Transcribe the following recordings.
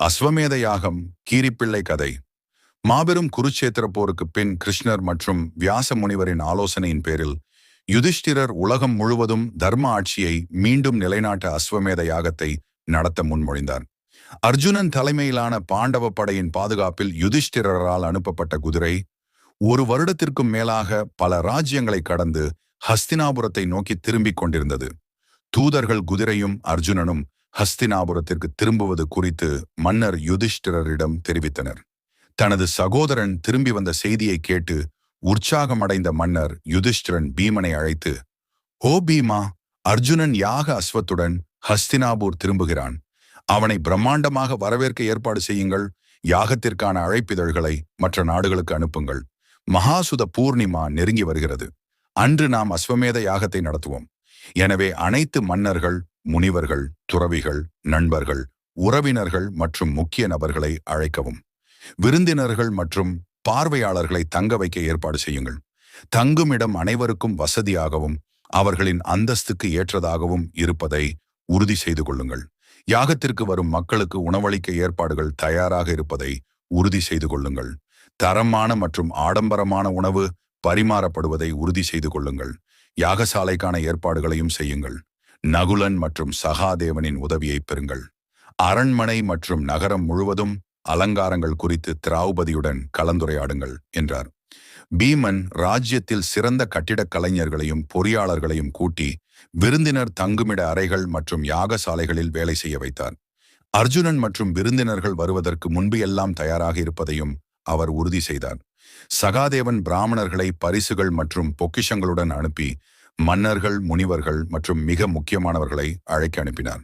அஸ்வமேத யாகம் கீரிப்பிள்ளை கதை. மாபெரும் குருச்சேத்திர போருக்கு பின் கிருஷ்ணர் மற்றும் வியாச முனிவரின் ஆலோசனையின் பேரில் யுதிஷ்டிரர் உலகம் முழுவதும் தர்ம ஆட்சியை மீண்டும் நிலைநாட்ட அஸ்வமேத யாகத்தை நடத்த முன்மொழிந்தார். அர்ஜுனன் தலைமையிலான பாண்டவ படையின் பாதுகாப்பில் யுதிஷ்டிரரால் அனுப்பப்பட்ட குதிரை ஒரு வருடத்திற்கும் மேலாக பல ராஜ்யங்களை கடந்து ஹஸ்தினாபுரத்தை நோக்கி திரும்பிக் கொண்டிருந்தது. தூதர்கள் குதிரையும் அர்ஜுனனும் ஹஸ்தினாபுரத்திற்கு திரும்புவது குறித்து மன்னர் யுதிஷ்டிரரிடம் தெரிவித்தனர். தனது சகோதரன் திரும்பி வந்த செய்தியை கேட்டு உற்சாகமடைந்த மன்னர் யுதிஷ்டிரன் பீமனை அழைத்து ஓ பீமா அர்ஜுனன் யாக அஸ்வத்துடன் ஹஸ்தினாபூர் திரும்புகிறான். அவனை பிரம்மாண்டமாக வரவேற்க ஏற்பாடு செய்யுங்கள். யாகத்திற்கான அழைப்பிதழ்களை மற்ற நாடுகளுக்கு அனுப்புங்கள். மகாசுத பூர்ணிமா நெருங்கி வருகிறது. அன்று நாம் அஸ்வமேத யாகத்தை நடத்துவோம். எனவே அனைத்து மன்னர்கள் முனிவர்கள் துறவிகள் நண்பர்கள் உறவினர்கள் மற்றும் முக்கிய நபர்களை அழைக்கவும். விருந்தினர்கள் மற்றும் பார்வையாளர்களை தங்க வைக்க ஏற்பாடு செய்யுங்கள். தங்குமிடம் அனைவருக்கும் வசதியாகவும் அவர்களின் அந்தஸ்துக்கு ஏற்றதாகவும் இருப்பதை உறுதி செய்து கொள்ளுங்கள். யாகத்திற்கு வரும் மக்களுக்கு உணவளிக்க ஏற்பாடுகள் தயாராக இருப்பதை உறுதி செய்து கொள்ளுங்கள். தரமான மற்றும் ஆடம்பரமான உணவு பரிமாறப்படுவதை உறுதி செய்து கொள்ளுங்கள். யாகசாலைக்கான ஏற்பாடுகளையும் செய்யுங்கள். நகுலன் மற்றும் சகாதேவனின் உதவியை பெறுங்கள். அரண்மனை மற்றும் நகரம் முழுவதும் அலங்காரங்கள் குறித்து திராவுபதியுடன் கலந்துரையாடுங்கள் என்றார். பீமன் ராஜ்யத்தில் சிறந்த கட்டிடக் கலைஞர்களையும் பொறியாளர்களையும் கூட்டி விருந்தினர் தங்குமிட அறைகள் மற்றும் யாகசாலைகளில் வேலை செய்ய வைத்தார். அர்ஜுனன் மற்றும் விருந்தினர்கள் வருவதற்கு முன்பு எல்லாம் தயாராக இருப்பதையும் அவர் உறுதி செய்தார். சகாதேவன் பிராமணர்களை பரிசுகள் மற்றும் பொக்கிஷங்களுடன் அனுப்பி மன்னர்கள் முனிவர்கள் மற்றும் மிக முக்கியமானவர்களை அழைக்க அனுப்பினார்.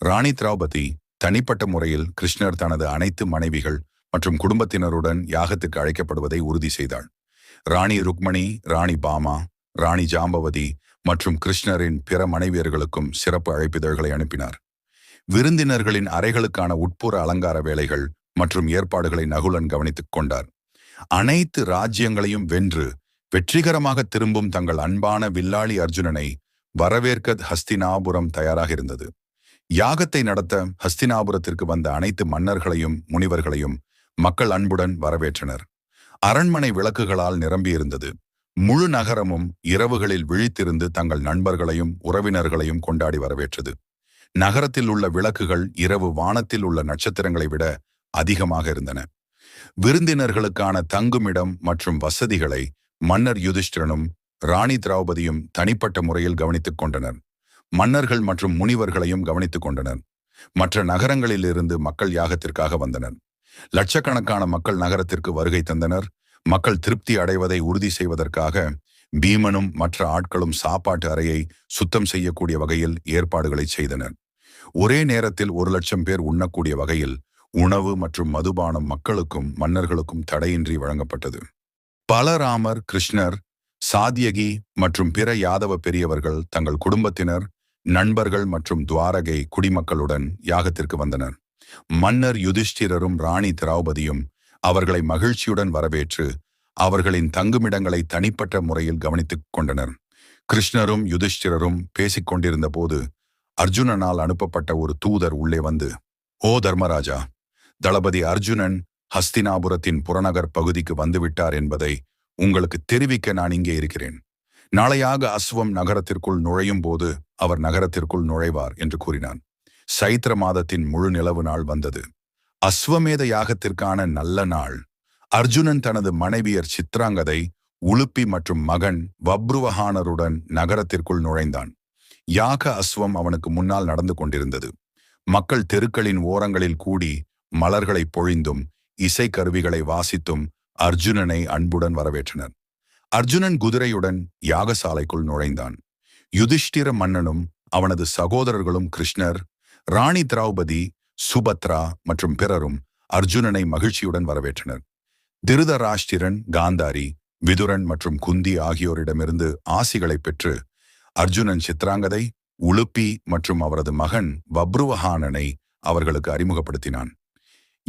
ராணி திரௌபதி தனிப்பட்ட முறையில் கிருஷ்ணர் தனது அனைத்து மனைவிகள் மற்றும் குடும்பத்தினருடன் யாகத்துக்கு அழைக்கப்படுவதை உறுதி செய்தாள். ராணி ருக்மணி ராணி பாமா ராணி ஜாம்பவதி மற்றும் கிருஷ்ணரின் பிற மனைவியர்களுக்கும் சிறப்பு அழைப்பிதழ்களை அனுப்பினார். விருந்தினர்களின் அறைகளுக்கான உட்புற அலங்கார வேலைகள் மற்றும் ஏற்பாடுகளை நகுலன் கவனித்துக் கொண்டார். அனைத்து ராஜ்யங்களையும் வென்று வெற்றிகரமாக திரும்பும் தங்கள் அன்பான வில்லாளி அர்ஜுனனை வரவேற்க ஹஸ்தினாபுரம் தயாராக இருந்தது. யாகத்தை நடத்த ஹஸ்தினாபுரத்திற்கு வந்த அனைத்து மன்னர்களையும் முனிவர்களையும் மக்கள் அன்புடன் வரவேற்றனர். அரண்மனை விளக்குகளால் நிரம்பியிருந்தது. முழு நகரமும் இரவுகளில் விழித்திருந்து தங்கள் நண்பர்களையும் உறவினர்களையும் கொண்டாடி வரவேற்றது. நகரத்தில் உள்ள விளக்குகள் இரவு வானத்தில் உள்ள நட்சத்திரங்களை விட அதிகமாக இருந்தன. விருந்தினர்களுக்கான தங்குமிடம் மற்றும் வசதிகளை மன்னர் யுதிஷ்டிரனும் ராணி திரௌபதியும் தனிப்பட்ட முறையில் கவனித்துக் கொண்டனர். மன்னர்கள் மற்றும் முனிவர்களையும் கவனித்துக் கொண்டனர். மற்ற நகரங்களிலிருந்து மக்கள் யாகத்திற்காக வந்தனர். லட்சக்கணக்கான மக்கள் நகரத்திற்கு வருகை தந்தனர். மக்கள் திருப்தி அடைவதை உறுதி செய்வதற்காக பீமனும் மற்ற ஆட்களும் சாப்பாட்டு அறையை சுத்தம் செய்யக்கூடிய வகையில் ஏற்பாடுகளை செய்தனர். ஒரே நேரத்தில் ஒரு லட்சம் பேர் உண்ணக்கூடிய வகையில் உணவு மற்றும் மதுபானம் மக்களுக்கும் மன்னர்களுக்கும் தடையின்றி வழங்கப்பட்டது. பலராமர் கிருஷ்ணர் சாதியகி மற்றும் பிற யாதவ பெரியவர்கள் தங்கள் குடும்பத்தினர் நண்பர்கள் மற்றும் துவாரகை குடிமக்களுடன் யாகத்திற்கு வந்தனர். மன்னர் யுதிஷ்டிரரும் ராணி திரௌபதியும் அவர்களை மகிழ்ச்சியுடன் வரவேற்று அவர்களின் தங்குமிடங்களை தனிப்பட்ட முறையில் கவனித்துக் கொண்டனர். கிருஷ்ணரும் யுதிஷ்டிரரும் பேசிக் கொண்டிருந்த போது அர்ஜுனனால் அனுப்பப்பட்ட ஒரு தூதர் உள்ளே வந்து ஓ தர்மராஜா தளபதி அர்ஜுனன் ஹஸ்தினாபுரத்தின் புறநகர் பகுதிக்கு வந்துவிட்டார் என்பதை உங்களுக்கு தெரிவிக்க நான் இங்கே இருக்கிறேன். நாளையாக அஸ்வம் நகரத்திற்குள் நுழையும் போது அவர் நகரத்திற்குள் நுழைவார் என்று கூறினான். சைத்திர மாதத்தின் முழு நிலவு நாள் வந்தது. அஸ்வமேத யாகத்திற்கான நல்ல நாள். அர்ஜுனன் தனது மனைவியர் சித்ராங்கதை உலுப்பி மற்றும் மகன் வப்ருவஹானருடன் நகரத்திற்குள் நுழைந்தான். யாக அஸ்வம் அவனுக்கு முன்னால் நடந்து கொண்டிருந்தது. மக்கள் தெருக்களின் ஓரங்களில் கூடி மலர்களை பொழிந்தும் இசைக்கருவிகளை வாசித்தும் அர்ஜுனனை அன்புடன் வரவேற்றனர். அர்ஜுனன் குதிரையுடன் யாகசாலைக்குள் நுழைந்தான். யுதிஷ்டிர மன்னனும் அவனது சகோதரர்களும் கிருஷ்ணர் ராணி திரௌபதி சுபத்ரா மற்றும் பிறரும் அர்ஜுனனை மகிழ்ச்சியுடன் வரவேற்றனர். திருதராஷ்டிரன் காந்தாரி விதுரன் மற்றும் குந்தி ஆகியோரிடமிருந்து ஆசிகளை பெற்று அர்ஜுனன் சித்ராங்கதை உளுப்பி மற்றும் அவரது மகன் வப்ருவஹானனை அவர்களுக்கு அறிமுகப்படுத்தினான்.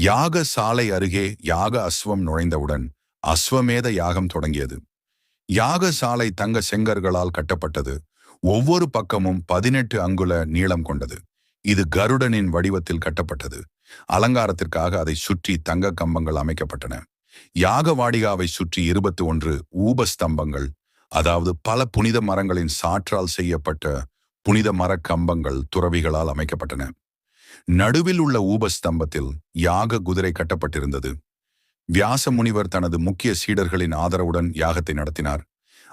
யாக சாலை அருகே யாக அஸ்வம் நுழைந்தவுடன் அஸ்வமேத யாகம் தொடங்கியது. யாக சாலை தங்க செங்கர்களால் கட்டப்பட்டது. ஒவ்வொரு பக்கமும் பதினெட்டு அங்குல நீளம் கொண்டது. இது கருடனின் வடிவத்தில் கட்டப்பட்டது. அலங்காரத்திற்காக அதை சுற்றி தங்க கம்பங்கள் அமைக்கப்பட்டன. யாக வாடிகாவை சுற்றி இருபத்தி ஒன்று ஊபஸ்தம்பங்கள் அதாவது பல புனித மரங்களின் சாற்றால் செய்யப்பட்ட புனித மரக் கம்பங்கள் துறவிகளால் அமைக்கப்பட்டன. நடுவில் உள்ள ஊபஸ்தம்பத்தில் யாக குதிரை கட்டப்பட்டிருந்தது. வியாச முனிவர் தனது முக்கிய சீடர்களின் ஆதரவுடன் யாகத்தை நடத்தினார்.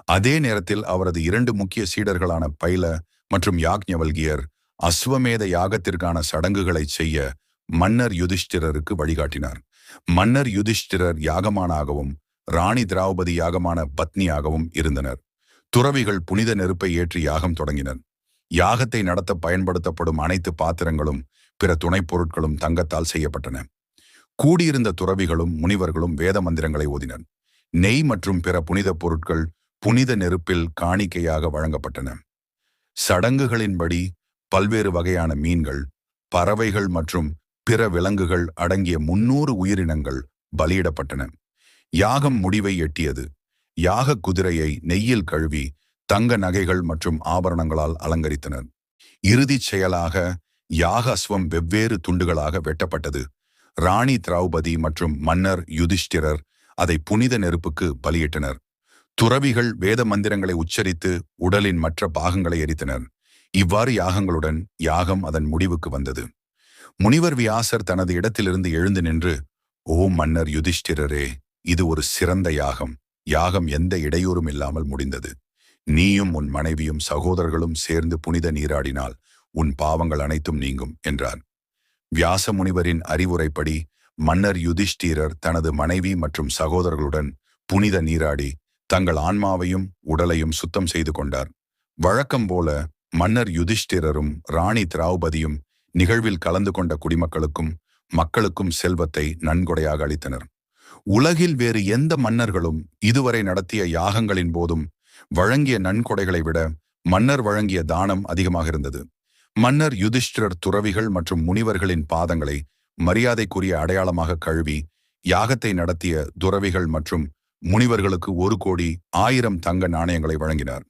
அதே நேரத்தில் அவரது இரண்டு முக்கிய சீடர்களான பைல மற்றும் யாக்ஞவல்கியர் அஸ்வமேத யாகத்திற்கான சடங்குகளை செய்ய மன்னர் யுதிஷ்டிரருக்கு வழிகாட்டினார். மன்னர் யுதிஷ்டிரர் யாகமானாகவும் ராணி திராவுபதி யாகமான பத்னியாகவும் இருந்தனர். துறவிகள் புனித நெருப்பை ஏற்றி யாகம் தொடங்கினர். யாகத்தை நடத்த பயன்படுத்தப்படும் அனைத்து பாத்திரங்களும் பிற துணைப் பொருட்களும் தங்கத்தால் செய்யப்பட்டன. கூடியிருந்த துறவிகளும் முனிவர்களும் வேத மந்திரங்களை ஓதினர். நெய் மற்றும் பிற புனித பொருட்கள் புனித நெருப்பில் காணிக்கையாக வழங்கப்பட்டன. சடங்குகளின்படி பல்வேறு வகையான மீன்கள் பறவைகள் மற்றும் பிற விலங்குகள் அடங்கிய முன்னூறு உயிரினங்கள் பலியிடப்பட்டன. யாகம் முடிவை எட்டியது. யாக குதிரையை நெய்யில் கழுவி தங்க நகைகள் மற்றும் ஆபரணங்களால் அலங்கரித்தனர். இறுதிச் செயலாக யாக அஸ்வம் வெவ்வேறு துண்டுகளாக வெட்டப்பட்டது. ராணி திரௌபதி மற்றும் மன்னர் யுதிஷ்டிரர் அதை புனித நெருப்புக்கு பலியிட்டனர். துறவிகள் வேத மந்திரங்களை உச்சரித்து உடலின் மற்ற பாகங்களை எரித்தனர். இவ்வாறு யாகங்களுடன் யாகம் அதன் முடிவுக்கு வந்தது. முனிவர் வியாசர் தனது இடத்திலிருந்து எழுந்து நின்று ஓ மன்னர் யுதிஷ்டிரரே இது ஒரு சிறந்த யாகம். யாகம் எந்த இடையூறும் இல்லாமல் முடிந்தது. நீயும் உன் மனைவியும் சகோதரர்களும் சேர்ந்து புனித நீராடினால் உன் பாவங்கள் அனைத்தும் நீங்கும் என்றார் வியாச முனிவரின் அறிவுரைப்படி மன்னர் யுதிஷ்டீரர் தனது மனைவி மற்றும் சகோதரர்களுடன் புனித நீராடி தங்கள் ஆன்மாவையும் உடலையும் சுத்தம் செய்து கொண்டார். வழக்கம் போல மன்னர் யுதிஷ்டிரரும் ராணி திராவுபதியும் நிகழ்வில் கலந்து கொண்ட குடிமக்களுக்கும் மக்களுக்கும் செல்வத்தை நன்கொடையாக அளித்தனர். உலகில் வேறு எந்த மன்னர்களும் இதுவரை நடத்திய யாகங்களின் போதும் வழங்கிய நன்கொடைகளை விட மன்னர் வழங்கிய தானம் அதிகமாக இருந்தது. மன்னர் யுதிஷ்டிரர் துறவிகள் மற்றும் முனிவர்களின் பாதங்களை மரியாதைக்குரிய அடையாளமாக கழுவி யாகத்தை நடத்திய துறவிகள் மற்றும் முனிவர்களுக்கு ஒரு கோடி ஆயிரம் தங்க நாணயங்களை வழங்கினார்.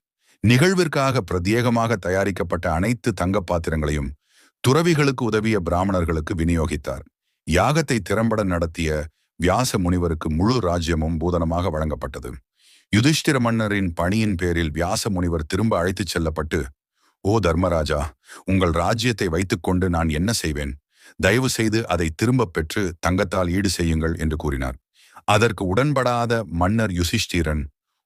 நிகழ்விற்காக பிரத்யேகமாக தயாரிக்கப்பட்ட அனைத்து தங்க பாத்திரங்களையும் துறவிகளுக்கு உதவிய பிராமணர்களுக்கு விநியோகித்தார். யாகத்தை திறம்பட நடத்திய வியாச முனிவருக்கு முழு ராஜ்யமும் பூதனமாக வழங்கப்பட்டது. யுதிஷ்டிர மன்னரின் பணியின் பேரில் வியாச முனிவர் திரும்ப அழைத்துச் செல்லப்பட்டு ஓ தர்மராஜா உங்கள் ராஜ்யத்தை வைத்துக்கொண்டு நான் என்ன செய்வேன்? தயவு செய்து அதை திரும்பப் பெற்று தங்கத்தால் ஈடு செய்யுங்கள் என்று கூறினார். அதற்கு உடன்படாத மன்னர் யுசிஷ்டிரன்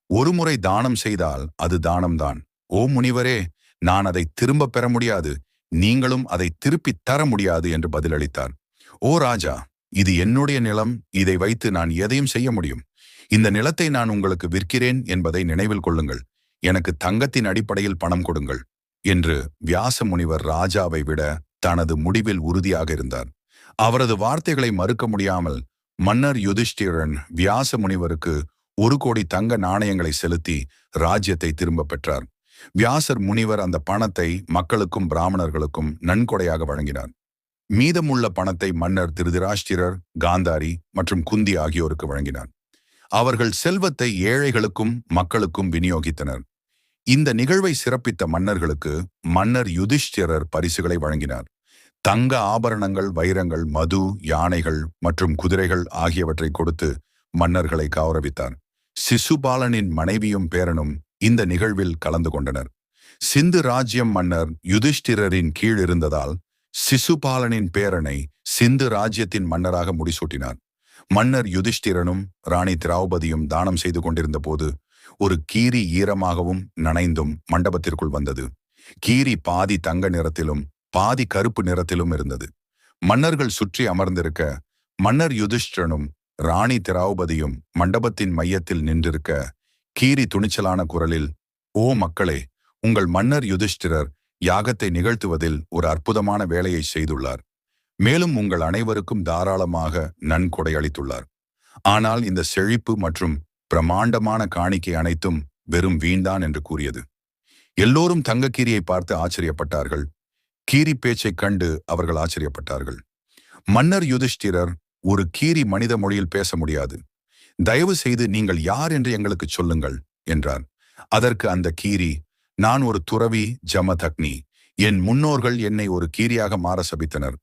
ஒருமுறை தானம் செய்தால் அது தானம்தான். ஓ முனிவரே நான் அதை திரும்பப் பெற முடியாது நீங்களும் அதை திருப்பித் தர முடியாது என்று பதிலளித்தார். ஓ ராஜா இது என்னுடைய நிலம் இதை வைத்து நான் எதையும் செய்ய முடியும். இந்த நிலத்தை நான் உங்களுக்கு விற்கிறேன் என்பதை நினைவில் கொள்ளுங்கள். எனக்கு தங்கத்தின் அடிப்படையில் பணம் கொடுங்கள். என்று வியாச முனிவர் ராஜாவை விட தனது முடிவில் உறுதியாக இருந்தார். அவரது வார்த்தைகளை மறுக்க முடியாமல் மன்னர் யுதிஷ்டிரன் வியாச முனிவருக்கு ஒரு கோடி தங்க நாணயங்களை செலுத்தி ராஜ்யத்தை திரும்ப பெற்றார். வியாசர் முனிவர் அந்த பணத்தை மக்களுக்கும் பிராமணர்களுக்கும் நன்கொடையாக வழங்கினார். மீதமுள்ள பணத்தை மன்னர் திருதிராஷ்டிரர் காந்தாரி மற்றும் குந்தி ஆகியோருக்கு வழங்கினார். அவர்கள் செல்வத்தை ஏழைகளுக்கும் மக்களுக்கும் விநியோகித்தனர். இந்த நிகழ்வை சிறப்பித்த மன்னர்களுக்கு மன்னர் யுதிஷ்டிரர் பரிசுகளை வழங்கினார். தங்க ஆபரணங்கள் வைரங்கள் மது யானைகள் மற்றும் குதிரைகள் ஆகியவற்றை கொடுத்து மன்னர்களை கௌரவித்தார். சிசுபாலனின் மனைவியும் பேரனும் இந்த நிகழ்வில் கலந்து கொண்டனர். சிந்து ராஜ்யம் மன்னர் யுதிஷ்டிரரின் கீழ் இருந்ததால் சிசுபாலனின் பேரனை சிந்து ராஜ்யத்தின் மன்னராக முடிசூட்டினார். மன்னர் யுதிஷ்டிரனும் ராணி திரௌபதியும் தானம் செய்து கொண்டிருந்த போது ஒரு கீரி ஈரமாகவும் நனைந்தும் மண்டபத்திற்குள் வந்தது. கீரி பாதி தங்க நிறத்திலும் பாதி கருப்பு நிறத்திலும் இருந்தது. மன்னர்கள் சுற்றி அமர்ந்திருக்க மன்னர் யுதிஷ்டனும் ராணி திராவுபதியும் மண்டபத்தின் மையத்தில் நின்றிருக்க கீரி துணிச்சலான குரலில் ஓ மக்களே உங்கள் மன்னர் யுதிஷ்டிரர் யாகத்தை நிகழ்த்துவதில் ஒரு அற்புதமான வேலையை செய்துள்ளார். மேலும் உங்கள் அனைவருக்கும் தாராளமாக நன்கொடை அளித்துள்ளார். ஆனால் இந்த செழிப்பு மற்றும் பிரமாண்டமான காணிக்கை அனைத்தும் வெறும் வீண்தான் என்று கூறியது. எல்லோரும் தங்கக்கீரியை பார்த்து ஆச்சரியப்பட்டார்கள். கீரி பேச்சைக் கண்டு அவர்கள் ஆச்சரியப்பட்டார்கள். மன்னர் யுதிஷ்டிரர் ஒரு கீரி மனித மொழியில் பேச முடியாது. தயவு செய்து நீங்கள் யார் என்று எங்களுக்கு சொல்லுங்கள் என்றார். அதற்கு அந்த கீரி நான் ஒரு துறவி ஜமதக்னி. என் முன்னோர்கள் என்னை ஒரு கீரியாக மாற சபித்தனர்.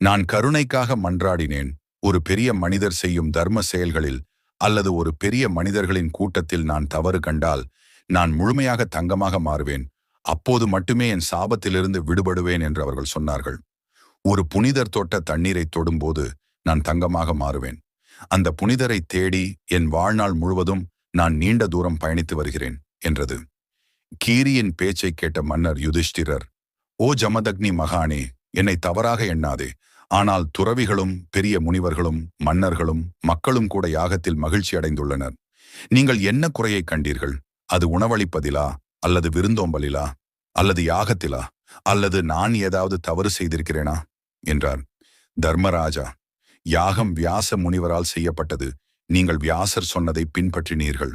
நான் கருணைக்காக மன்றாடினேன். ஒரு பெரிய மனிதர் செய்யும் தர்ம செயல்களில் அல்லது ஒரு பெரிய மனிதர்களின் கூட்டத்தில் நான் தவறு கண்டால் நான் முழுமையாக தங்கமாக மாறுவேன். அப்போது மட்டுமே என் சாபத்திலிருந்து விடுபடுவேன் என்று அவர்கள் சொன்னார்கள். ஒரு புனிதர் தொட்ட தண்ணீரை தொடும்போது நான் தங்கமாக மாறுவேன். அந்த புனிதரை தேடி என் வாழ்நாள் முழுவதும் நான் நீண்ட தூரம் பயணித்து வருகிறேன் என்றது. கீரியின் பேச்சை கேட்ட மன்னர் யுதிஷ்டிரர் ஓ ஜமதக்னி மகானே என்னை தவறாக எண்ணாதே. ஆனால் துறவிகளும் பெரிய முனிவர்களும் மன்னர்களும் மக்களும் கூட யாகத்தில் மகிழ்ச்சி அடைந்துள்ளனர். நீங்கள் என்ன குறையை கண்டீர்கள்? அது உணவளிப்பதிலா? அல்லது விருந்தோம்பலிலா? அல்லது யாகத்திலா? அல்லது நான் ஏதாவது தவறு செய்திருக்கிறேனா? என்றார். தர்மராஜா யாகம் வியாச முனிவரால் செய்யப்பட்டது. நீங்கள் வியாசர் சொன்னதை பின்பற்றினீர்கள்.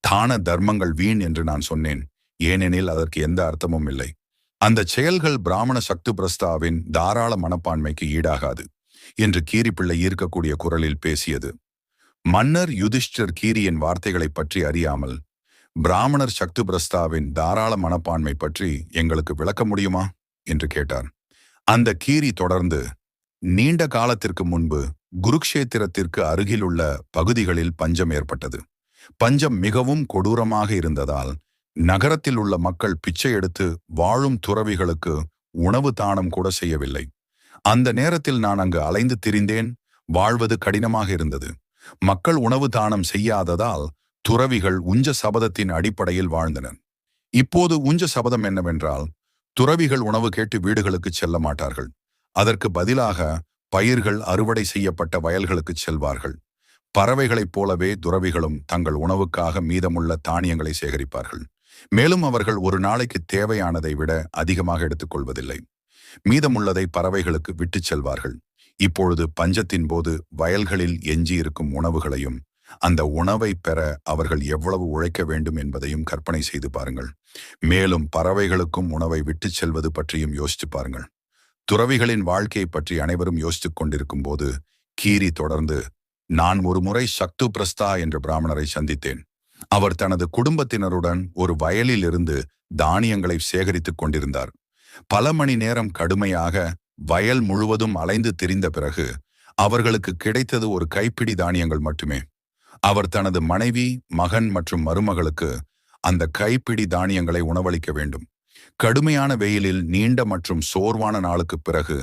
தான தர்மங்கள் வீண் என்று நான் சொன்னேன். ஏனெனில் அதற்கு எந்த அர்த்தமும் இல்லை. அந்த செயல்கள் பிராமண சக்து பிரஸ்தாவின் தாராள மனப்பான்மைக்கு ஈடாகாது என்று கீரிப்பிள்ளை ஈர்க்கக்கூடிய குரலில் பேசியது. மன்னர் யுதிஷ்டர் கீரியின் வார்த்தைகளைப் பற்றி அறியாமல் பிராமணர் சக்தி பிரஸ்தாவின் தாராள மனப்பான்மை பற்றி எங்களுக்கு விளக்க முடியுமா? என்று கேட்டார். அந்த கீரி தொடர்ந்து நீண்ட காலத்திற்கு முன்பு குருக்ஷேத்திரத்திற்கு அருகிலுள்ள பகுதிகளில் பஞ்சம் ஏற்பட்டது. பஞ்சம் மிகவும் கொடூரமாக இருந்ததால் நகரத்தில் உள்ள மக்கள் பிச்சை எடுத்து வாழும் துறவிகளுக்கு உணவு தானம் கூட செய்யவில்லை. அந்த நேரத்தில் நான் அங்கு அலைந்து திரிந்தேன். வாழ்வது கடினமாக இருந்தது. மக்கள் உணவு தானம் செய்யாததால் துறவிகள் உஞ்ச சபதத்தின் அடிப்படையில் வாழ்ந்தனர். இப்போது உஞ்ச சபதம் என்னவென்றால் துறவிகள் உணவு கேட்டு வீடுகளுக்கு செல்ல மாட்டார்கள். அதற்கு பதிலாக பயிர்கள் அறுவடை செய்யப்பட்ட வயல்களுக்கு செல்வார்கள். பறவைகளைப் போலவே துறவிகளும் தங்கள் உணவுக்காக மீதமுள்ள தானியங்களை சேகரிப்பார்கள். மேலும் அவர்கள் ஒரு நாளைக்கு தேவையானதை விட அதிகமாக எடுத்துக்கொள்வதில்லை. மீதமுள்ளதை பறவைகளுக்கு விட்டுச் செல்வார்கள். இப்பொழுது பஞ்சத்தின் போது வயல்களில் எஞ்சியிருக்கும் உணவுகளையும் அந்த உணவை பெற அவர்கள் எவ்வளவு உழைக்க வேண்டும் என்பதையும் கற்பனை செய்து பாருங்கள். மேலும் பறவைகளுக்கும் உணவை விட்டுச் செல்வது பற்றியும் யோசித்து பாருங்கள். துறவிகளின் வாழ்க்கையை பற்றி அனைவரும் யோசித்துக் கொண்டிருக்கும் போது கீரி தொடர்ந்து நான் ஒரு முறை சக்து பிரஸ்தா என்ற பிராமணரை சந்தித்தேன். அவர் தனது குடும்பத்தினருடன் ஒரு வயலில் இருந்து தானியங்களை சேகரித்துக் கொண்டிருந்தார். பல மணி நேரம் கடுமையாக வயல் முழுவதும் அலைந்து திரிந்த பிறகு அவர்களுக்கு கிடைத்தது ஒரு கைப்பிடி தானியங்கள் மட்டுமே. அவர் தனது மனைவி மகன் மற்றும் மருமகளுக்கு அந்த கைப்பிடி தானியங்களை உணவளிக்க வேண்டும். கடுமையான வெயிலில் நீண்ட மற்றும் சோர்வான நாளுக்கு பிறகு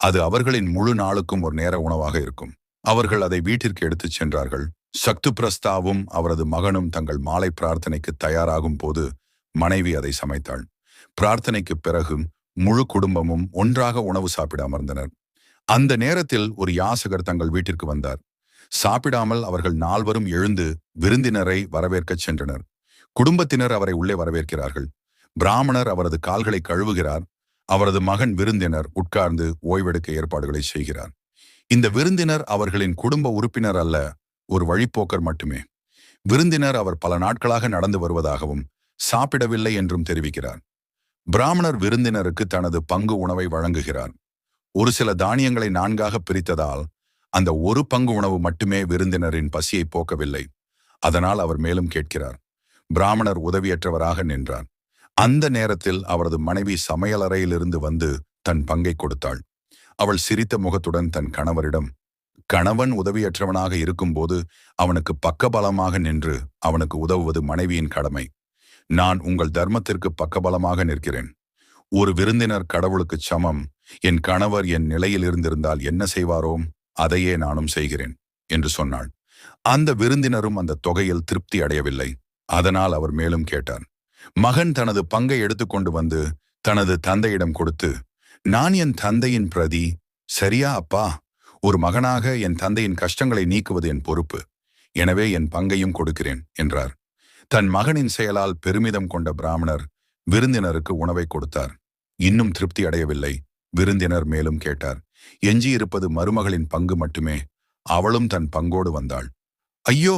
அது அவர்களின் முழு நாளுக்கும் ஒரு நேர உணவாக இருக்கும். அவர்கள் அதை வீட்டிற்கு எடுத்துச் சென்றார்கள். சக்து பிரஸ்தாவும் அவரது மகனும் தங்கள் மாலை பிரார்த்தனைக்கு தயாராகும் போது மனைவி அதை சமைத்தாள். பிரார்த்தனைக்கு பிறகு முழு குடும்பமும் ஒன்றாக உணவு சாப்பிட அமர்ந்தனர். அந்த நேரத்தில் ஒரு யாசகர் தங்கள் வீட்டிற்கு வந்தார். சாப்பிடாமல் அவர்கள் நால்வரும் எழுந்து விருந்தினரை வரவேற்கச் சென்றனர். குடும்பத்தினர் அவரை உள்ளே வரவேற்கிறார்கள். பிராமணர் அவரது கால்களை கழுவுகிறார். அவரது மகன் விருந்தினர் உட்கார்ந்து ஓய்வெடுக்க ஏற்பாடுகளை செய்கிறார். இந்த விருந்தினர் அவர்களின் குடும்ப உறுப்பினர் அல்ல ஒரு வழிப்போக்கர் மட்டுமே. விருந்தினர் அவர் பல நாட்களாக நடந்து வருவதாகவும் சாப்பிடவில்லை என்றும் தெரிவிக்கிறார். பிராமணர் விருந்தினருக்கு தனது பங்கு உணவை வழங்குகிறார். ஒரு சில தானியங்களை நான்காக பிரித்ததால் அந்த ஒரு பங்கு உணவு மட்டுமே விருந்தினரின் பசியை போக்கவில்லை. அதனால் அவர் மேலும் கேட்கிறார். பிராமணர் உதவியற்றவராக நின்றார். அந்த நேரத்தில் அவரது மனைவி சமையலறையிலிருந்து வந்து தன் பங்கை கொடுத்தாள். அவள் சிரித்த முகத்துடன் தன் கணவரிடம் கணவன் உதவியற்றவனாக இருக்கும்போது அவனுக்கு பக்கபலமாக நின்று அவனுக்கு உதவுவது மனைவியின் கடமை. நான் உங்கள் தர்மத்திற்கு பக்கபலமாக நிற்கிறேன். ஒரு விருந்தினர் கடவுளுக்கு சமம். என் கணவர் என் நிலையில் இருந்திருந்தால் என்ன செய்வாரோ அதையே நானும் செய்கிறேன் என்று சொன்னாள். அந்த விருந்தினரும் அந்த தொகையில் திருப்தி அடையவில்லை. அதனால் அவர் மேலும் கேட்டார். மகன் தனது பங்கை எடுத்துக்கொண்டு வந்து தனது தந்தையிடம் கொடுத்து நான் என் தந்தையின் பிரதி சரியா அப்பா? ஒரு மகனாக என் தந்தையின் கஷ்டங்களை நீக்குவது என் பொறுப்பு. எனவே என் பங்கையும் கொடுக்கிறேன் என்றார். தன் மகனின் செயலால் பெருமிதம் கொண்ட பிராமணர் விருந்தினருக்கு உணவை கொடுத்தார். இன்னும் திருப்தி அடையவில்லை விருந்தினர் மேலும் கேட்டார். எஞ்சியிருப்பது மருமகளின் பங்கு மட்டுமே அவளும் தன் பங்கோடு வந்தாள். ஐயோ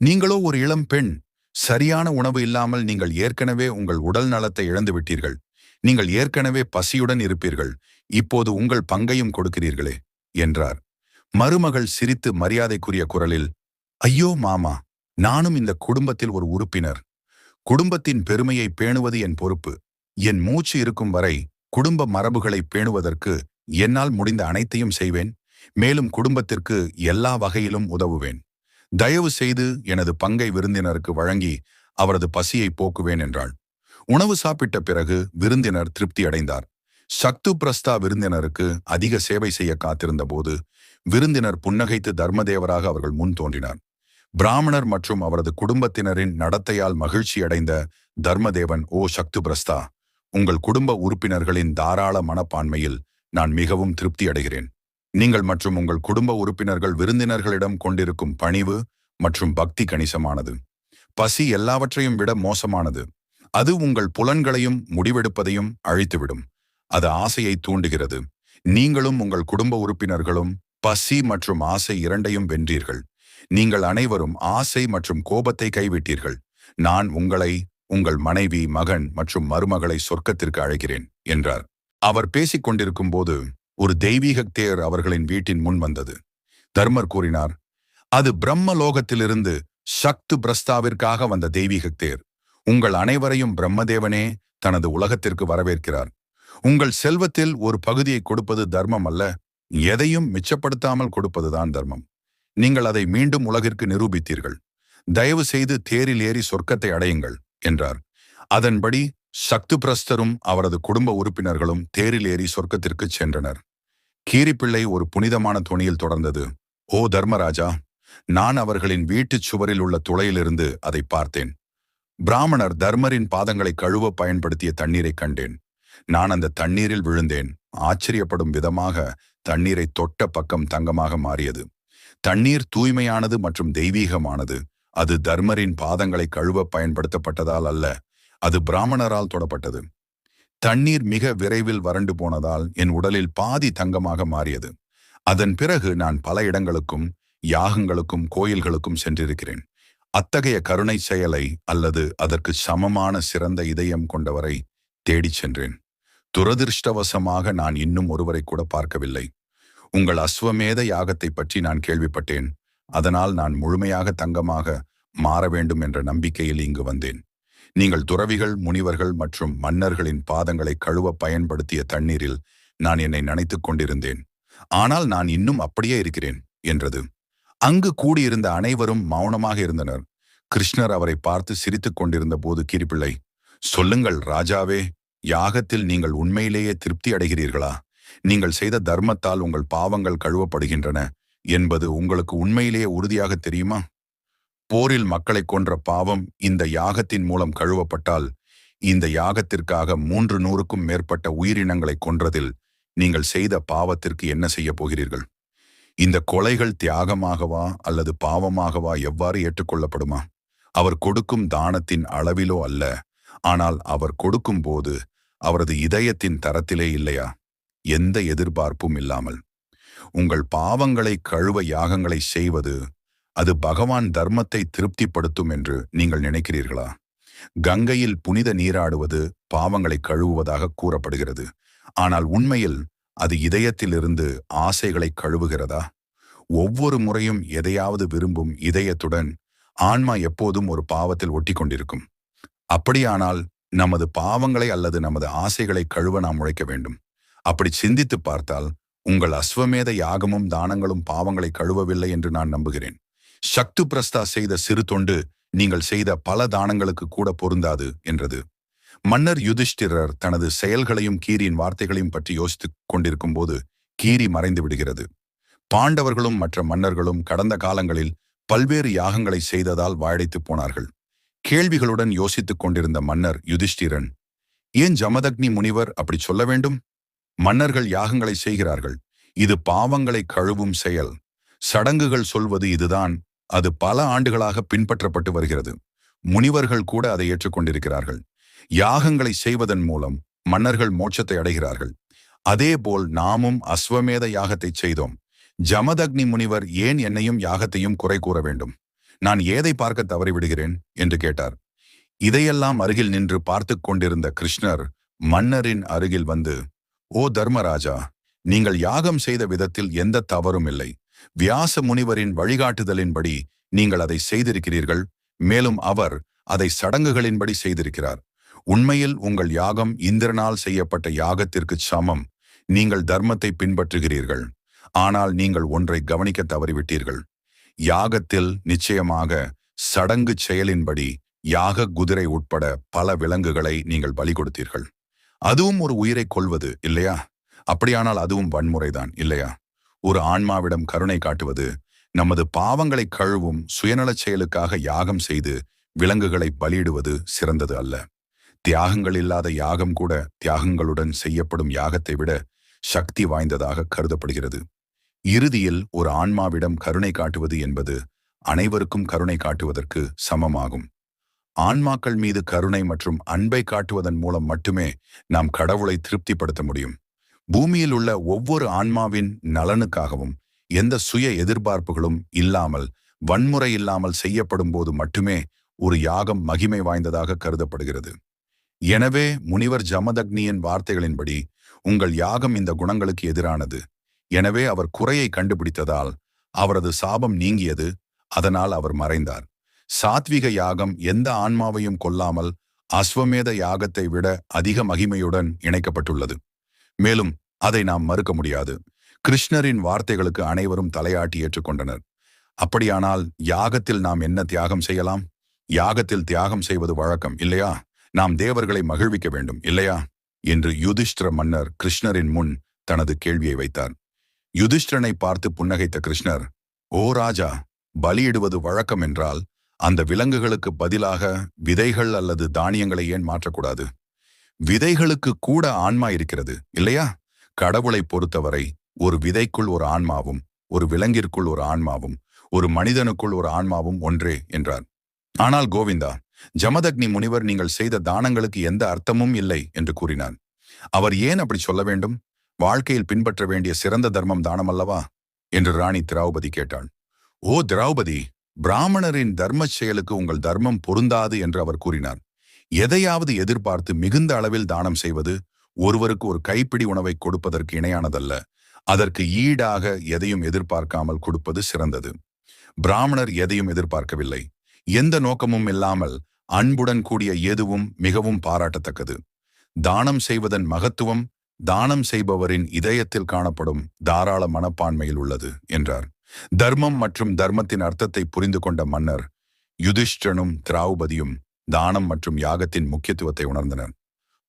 நீங்களோ ஒரு இளம் பெண் சரியான உணவு இல்லாமல் நீங்கள் ஏற்கனவே உங்கள் உடல் நலத்தை இழந்து விட்டீர்கள். நீங்கள் ஏற்கனவே பசியுடன் இருப்பீர்கள் இப்போது உங்கள் பங்கையும் கொடுக்கிறீர்களே என்றார். மருமகள் சிரித்து மரியாதைக்குரிய குரலில் ஐயோ மாமா நானும் இந்த குடும்பத்தில் ஒரு உறுப்பினர். குடும்பத்தின் பெருமையை பேணுவது என் பொறுப்பு. என் மூச்சு இருக்கும் வரை குடும்ப மரபுகளை பேணுவதற்கு என்னால் முடிந்த அனைத்தையும் செய்வேன். மேலும் குடும்பத்திற்கு எல்லா வகையிலும் உதவுவேன். தயவு செய்து எனது பங்கை விருந்தினருக்கு வழங்கி அவரது பசியை போக்குவேன் என்றாள். உணவு சாப்பிட்ட பிறகு விருந்தினர் திருப்தி அடைந்தார். சக்து பிரஸ்தா விருந்தினருக்கு அதிக சேவை செய்ய காத்திருந்த போது விருந்தினர் புன்னகைத்து தர்மதேவராக அவர்கள் முன் தோன்றினார். பிராமணர் மற்றும் அவரது குடும்பத்தினரின் நடத்தையால் மகிழ்ச்சி அடைந்த தர்மதேவன் ஓ சக்து பிரஸ்தா உங்கள் குடும்ப உறுப்பினர்களின் தாராள மனப்பான்மையில் நான் மிகவும் திருப்தி அடைகிறேன். நீங்கள் மற்றும் உங்கள் குடும்ப உறுப்பினர்கள் விருந்தினர்களிடம் கொண்டிருக்கும் பணிவு மற்றும் பக்தி கணிசமானது. பசி எல்லாவற்றையும் விட மோசமானது. அது உங்கள் புலன்களையும் முடிவெடுப்பதையும் அழித்துவிடும். அது ஆசையை தூண்டுகிறது. நீங்களும் உங்கள் குடும்ப உறுப்பினர்களும் பசி மற்றும் ஆசை இரண்டையும் வென்றீர்கள். நீங்கள் அனைவரும் ஆசை மற்றும் கோபத்தை கைவிட்டீர்கள். நான் உங்களை உங்கள் மனைவி மகன் மற்றும் மருமகளை சொர்க்கத்திற்கு அழைக்கிறேன் என்றார். அவர் பேசிக் கொண்டிருக்கும் போது ஒரு தெய்வீக தேர் அவர்களின் வீட்டின் முன் வந்தது. தர்மர் கூறினார் அது பிரம்ம லோகத்திலிருந்து சக்து பிரஸ்தாவிற்காக வந்த தெய்வீக தேர் உங்கள் அனைவரையும் பிரம்மதேவனே தனது உலகத்திற்கு வரவேற்கிறார். உங்கள் செல்வத்தில் ஒரு பகுதியை கொடுப்பது தர்மம் அல்ல எதையும் மிச்சப்படுத்தாமல் கொடுப்பதுதான் தர்மம். நீங்கள் அதை மீண்டும் உலகிற்கு நிரூபித்தீர்கள். தயவு செய்து தேரில் ஏறி சொர்க்கத்தை அடையுங்கள் என்றார். அதன்படி சக்து பிரஸ்தரும் அவரது குடும்ப உறுப்பினர்களும் தேரில் ஏறி சொர்க்கத்திற்கு சென்றனர். கீரிப்பிள்ளை ஒரு புனிதமான துணியில் தொடர்ந்தது. ஓ தர்மராஜா நான் அவர்களின் வீட்டுச் சுவரில் உள்ள துளையிலிருந்து அதை பார்த்தேன். பிராமணர் தர்மரின் பாதங்களை கழுவ பயன்படுத்திய தண்ணீரை கண்டேன். நான் அந்த தண்ணீரில் விழுந்தேன். ஆச்சரியப்படும் விதமாக தண்ணீரை தொட்ட பக்கம் தங்கமாக மாறியது. தண்ணீர் தூய்மையானது மற்றும் தெய்வீகமானது. அது தர்மரின் பாதங்களை கழுவ பயன்படுத்தப்பட்டதால் அல்ல அது பிராமணரால் தொடப்பட்டது. தண்ணீர் மிக விரைவில் வறண்டு போனதால் என் உடலில் பாதி தங்கமாக மாறியது. அதன் பிறகு நான் பல இடங்களுக்கும் யாகங்களுக்கும் கோயில்களுக்கும் சென்றிருக்கிறேன். அத்தகைய கருணை செயலை அல்லது அதற்கு சமமான சிறந்த இதயம் கொண்டவரை தேடிச் சென்றேன். துரதிருஷ்டவசமாக நான் இன்னும் ஒருவரை கூட பார்க்கவில்லை. உங்கள் அஸ்வமேத யாகத்தை பற்றி நான் கேள்விப்பட்டேன். அதனால் நான் முழுமையாக தங்கமாக மாற வேண்டும் என்ற நம்பிக்கையில் இங்கு வந்தேன். நீங்கள் துறவிகள் முனிவர்கள் மற்றும் மன்னர்களின் பாதங்களை கழுவ பயன்படுத்திய தண்ணீரில் நான் என்னை நினைத்து கொண்டிருந்தேன். ஆனால் நான் இன்னும் அப்படியே இருக்கிறேன் என்றது. அங்கு கூடியிருந்த அனைவரும் மௌனமாக இருந்தனர். கிருஷ்ணர் அவரை பார்த்து சிரித்துக் கொண்டிருந்த போது கிரிப்பிள்ளை சொல்லுங்கள் ராஜாவே யாகத்தில் நீங்கள் உண்மையிலேயே திருப்தி அடைகிறீர்களா? நீங்கள் செய்த தர்மத்தால் உங்கள் பாவங்கள் கழுவப்படுகின்றன என்பது உங்களுக்கு உண்மையிலேயே உறுதியாக தெரியுமா? போரில் மக்களை கொன்ற பாவம் இந்த யாகத்தின் மூலம் கழுவப்பட்டால் இந்த யாகத்திற்காக மூன்று நூறுக்கும் மேற்பட்ட உயிரினங்களை கொன்றதில் நீங்கள் செய்த பாவத்திற்கு என்ன செய்ய போகிறீர்கள்? இந்த கொலைகள் தியாகமாகவா அல்லது பாவமாகவா எவ்வாறு ஏற்றுக்கொள்ளப்படுமா? அவர் கொடுக்கும் தானத்தின் அளவிலோ அல்ல ஆனால் அவர் கொடுக்கும் போது அவரது இதயத்தின் தரத்திலே இல்லையா? எந்த எதிர்பார்ப்பும் இல்லாமல். உங்கள் பாவங்களை கழுவ யாகங்களை செய்வது அது பகவான் தர்மத்தை திருப்திப்படுத்தும் என்று நீங்கள் நினைக்கிறீர்களா? கங்கையில் புனித நீராடுவது பாவங்களை கழுவுவதாக கூறப்படுகிறது. ஆனால் உண்மையில் அது இதயத்திலிருந்து ஆசைகளை கழுவுகிறதா? ஒவ்வொரு முறையும் எதையாவது விரும்பும் இதயத்துடன் ஆன்மா எப்போதும் ஒரு பாவத்தில் ஒட்டி கொண்டிருக்கும் அப்படியானால் நமது பாவங்களை அல்லது நமது ஆசைகளை கழுவ நாம் உழைக்க வேண்டும். அப்படி சிந்தித்து பார்த்தால் உங்கள் அஸ்வமேத யாகமும் தானங்களும் பாவங்களை கழுவவில்லை என்று நான் நம்புகிறேன். சக்து பிரஸ்தா செய்த சிறு தொண்டு நீங்கள் செய்த பல தானங்களுக்கு கூட பொருந்தாது என்றது. மன்னர் யுதிஷ்டிரர் தனது செயல்களையும் கீரியின் வார்த்தைகளையும் பற்றி யோசித்துக் கொண்டிருக்கும் போது கீரி மறைந்து விடுகிறது. பாண்டவர்களும் மற்ற மன்னர்களும் கடந்த காலங்களில் பல்வேறு யாகங்களை செய்ததால் வாழைத்து போனார்கள். கேள்விகளுடன் யோசித்துக் கொண்டிருந்த மன்னர் யுதிஷ்டிரன் ஏன் ஜமதக்னி முனிவர் அப்படி சொல்ல வேண்டும்? மன்னர்கள் யாகங்களை செய்கிறார்கள். இது பாவங்களை கழுவும் செயல். சடங்குகள் சொல்வது இதுதான். அது பல ஆண்டுகளாக பின்பற்றப்பட்டு வருகிறது. முனிவர்கள் கூட அதை ஏற்றுக்கொண்டிருக்கிறார்கள் யாகங்களை செய்வதன் மூலம் மன்னர்கள் மோட்சத்தை அடைகிறார்கள். அதேபோல் நாமும் அஸ்வமேத யாகத்தை செய்தோம். ஜமதக்னி முனிவர் ஏன் என்னையும் யாகத்தையும் குறை கூற வேண்டும்? நான் ஏதை பார்க்க தவறிவிடுகிறேன்? என்று கேட்டார். இதையெல்லாம் அருகில் நின்று பார்த்து கொண்டிருந்த கிருஷ்ணர் மன்னரின் அருகில் வந்து ஓ தர்மராஜா நீங்கள் யாகம் செய்த விதத்தில் எந்த தவறும் இல்லை. வியாச முனிவரின் வழிகாட்டுதலின்படி நீங்கள் அதை செய்திருக்கிறீர்கள். மேலும் அவர் அதை சடங்குகளின்படி செய்திருக்கிறார். உண்மையில் உங்கள் யாகம் இந்திரனால் செய்யப்பட்ட யாகத்திற்கு சமம். நீங்கள் தர்மத்தை பின்பற்றுகிறீர்கள். ஆனால் நீங்கள் ஒன்றை கவனிக்க தவறிவிட்டீர்கள். யாகத்தில் நிச்சயமாக சடங்கு செயலின்படி யாக குதிரை உட்பட பல விலங்குகளை நீங்கள் பலி கொடுத்தீர்கள். அதுவும் ஒரு உயிரை கொள்வது இல்லையா? அப்படியானால் அதுவும் வன்முறைதான் இல்லையா? ஒரு ஆன்மாவிடம் கருணை காட்டுவது நமது பாவங்களை கழுவும் சுயநலச் செயலுக்காக யாகம் செய்து விலங்குகளை பலியிடுவது சிறந்தது அல்ல. தியாகங்கள் இல்லாத யாகம் கூட தியாகங்களுடன் செய்யப்படும் யாகத்தை விட சக்தி வாய்ந்ததாக கருதப்படுகிறது. இறுதியில் ஒரு ஆன்மாவிடம் கருணை காட்டுவது என்பது அனைவருக்கும் கருணை காட்டுவதற்கு சமமாகும். ஆன்மாக்கள் மீது கருணை மற்றும் அன்பை காட்டுவதன் மூலம் மட்டுமே நாம் கடவுளை திருப்திப்படுத்த முடியும். பூமியில் உள்ள ஒவ்வொரு ஆன்மாவின் நலனுக்காகவும் எந்த சுய எதிர்பார்ப்புகளும் இல்லாமல் வன்முறை இல்லாமல் செய்யப்படும் போது மட்டுமே ஒரு யாகம் மகிமை வாய்ந்ததாக கருதப்படுகிறது. எனவே முனிவர் ஜமதக்னியின் வார்த்தைகளின்படி உங்கள் யாகம் இந்த குணங்களுக்கு எதிரானது. எனவே அவர் குறையை கண்டுபிடித்ததால் அவரது சாபம் நீங்கியது அதனால் அவர் மறைந்தார். சாத்விக யாகம் எந்த ஆன்மாவையும் கொல்லாமல் அஸ்வமேத யாகத்தை விட அதிக மகிமையுடன் இணைக்கப்பட்டுள்ளது. மேலும் அதை நாம் மறுக்க முடியாது. கிருஷ்ணரின் வார்த்தைகளுக்கு அனைவரும் தலையாட்டி ஏற்றுக்கொண்டனர். அப்படியானால் யாகத்தில் நாம் என்ன தியாகம் செய்யலாம்? யாகத்தில் தியாகம் செய்வது வழக்கம் இல்லையா? நாம் தேவர்களை மகிழ்விக்க வேண்டும் இல்லையா? என்று யுதிஷ்டிர மன்னர் கிருஷ்ணரின் முன் தனது கேள்வியை வைத்தார். யுதிஷ்டரனை பார்த்து புன்னகைத்த கிருஷ்ணர் ஓ ராஜா பலியிடுவது வழக்கம் என்றால் அந்த விலங்குகளுக்கு பதிலாக விதைகள் அல்லது தானியங்களை ஏன் மாற்றக்கூடாது? விதைகளுக்கு கூட ஆன்மா இருக்கிறது இல்லையா? கடவுளை பொறுத்தவரை ஒரு விதைக்குள் ஒரு ஆன்மாவும் ஒரு விலங்கிற்குள் ஒரு ஆன்மாவும் ஒரு மனிதனுக்குள் ஒரு ஆன்மாவும் ஒன்றே என்றார். ஆனால் கோவிந்தா ஜமதக்னி முனிவர் நீங்கள் செய்த தானங்களுக்கு எந்த அர்த்தமும் இல்லை என்று கூறினார். அவர் ஏன் அப்படி சொல்ல வேண்டும்? வாழ்க்கையில் பின்பற்ற வேண்டிய சிறந்த தர்மம் தானம் அல்லவா என்று ராணி திரௌபதி கேட்டாள். ஓ திரௌபதி பிராமணரின் தர்ம செயலுக்கு உங்கள் தர்மம் பொருந்தாது என்று அவர் கூறினார். எதையாவது எதிர்பார்த்து மிகுந்த அளவில் தானம் செய்வது ஒருவருக்கு ஒரு கைப்பிடி உணவை கொடுப்பதற்கு இணையானதல்ல. அதற்கு ஈடாக எதையும் எதிர்பார்க்காமல் கொடுப்பது சிறந்தது. பிராமணர் எதையும் எதிர்பார்க்கவில்லை. எந்த நோக்கமும் இல்லாமல் அன்புடன் கூடிய எதுவும் மிகவும் பாராட்டத்தக்கது. தானம் செய்வதன் மகத்துவம் தானம் செய்பவரின் இதயத்தில் காணப்படும் தாராள மனப்பான்மையில் உள்ளது என்றார். தர்மம் மற்றும் தர்மத்தின் அர்த்தத்தை புரிந்து கொண்ட மன்னர் யுதிஷ்டனும் திராவுபதியும் தானம் மற்றும் யாகத்தின் முக்கியத்துவத்தை உணர்ந்தனர்.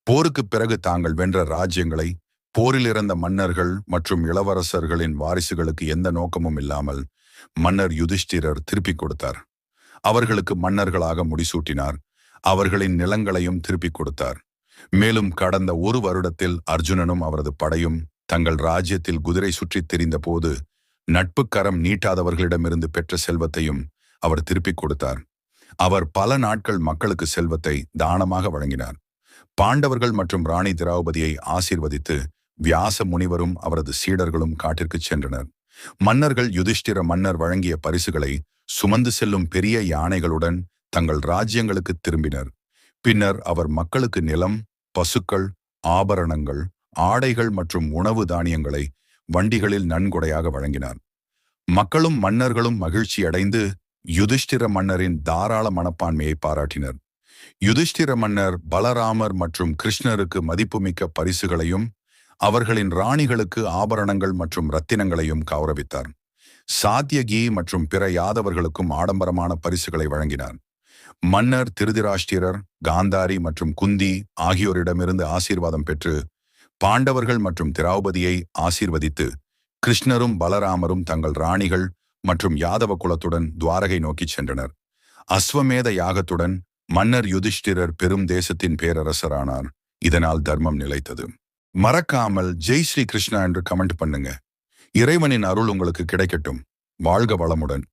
போருக்கு பிறகு தாங்கள் வென்ற ராஜ்யங்களை போரில் இறந்த மன்னர்கள் மற்றும் இளவரசர்களின் வாரிசுகளுக்கு எந்த நோக்கமும் இல்லாமல் மன்னர் யுதிஷ்டிரர் திருப்பிக் கொடுத்தார். அவர்களுக்கு மன்னர்களாக முடிசூட்டினார். அவர்களின் நிலங்களையும் திருப்பிக் கொடுத்தார். மேலும் கடந்த ஒரு வருடத்தில் அர்ஜுனனும் அவரது படையும் தங்கள் ராஜ்யத்தில் குதிரை சுற்றித் திரிந்த போது நட்பு கரம் நீட்டாதவர்களிடமிருந்து பெற்ற செல்வத்தையும் அவர் திருப்பிக் கொடுத்தார். அவர் பல நாட்கள் மக்களுக்கு செல்வத்தை தானமாக வழங்கினார். பாண்டவர்கள் மற்றும் ராணி திரௌபதியை ஆசீர்வதித்து வியாச முனிவரும் அவரது சீடர்களும் காட்டிற்கு சென்றனர். மன்னர்கள் யுதிஷ்டிர மன்னர் வழங்கிய பரிசுகளை சுமந்து செல்லும் பெரிய யானைகளுடன் தங்கள் ராஜ்யங்களுக்கு திரும்பினர். பின்னர் அவர் மக்களுக்கு நிலம் பசுக்கள் ஆபரணங்கள் ஆடைகள் மற்றும் உணவு தானியங்களை வண்டிகளில் நன்கொடையாக வழங்கினார். மக்களும் மன்னர்களும் மகிழ்ச்சி அடைந்து யுதிஷ்டிர மன்னரின் தாராள மனப்பான்மையை பாராட்டினர். யுதிஷ்டிர மன்னர் பலராமர் மற்றும் கிருஷ்ணருக்கு மதிப்புமிக்க பரிசுகளையும் அவர்களின் ராணிகளுக்கு ஆபரணங்கள் மற்றும் ரத்தினங்களையும் கௌரவித்தார். சாத்தியகி மற்றும் பிற யாதவர்களுக்கும் ஆடம்பரமான பரிசுகளை வழங்கினார். மன்னர் திருதிராஷ்டிரர் காந்தாரி மற்றும் குந்தி ஆகியோரிடமிருந்து ஆசீர்வாதம் பெற்று பாண்டவர்கள் மற்றும் திராபதியை ஆசீர்வதித்து கிருஷ்ணரும் பலராமரும் தங்கள் ராணிகள் மற்றும் யாதவ குலத்துடன் துவாரகை நோக்கிச் சென்றனர். அஸ்வமேத யாகத்துடன் மன்னர் யுதிஷ்டிரர் பெரும் தேசத்தின் பேரரசரானார். இதனால் தர்மம் நிலைத்தது. மறக்காமல் ஜெய் ஸ்ரீ கிருஷ்ணா என்று கமெண்ட் பண்ணுங்க. இறைவனின் அருள் உங்களுக்கு கிடைக்கட்டும். வாழ்க வளமுடன்.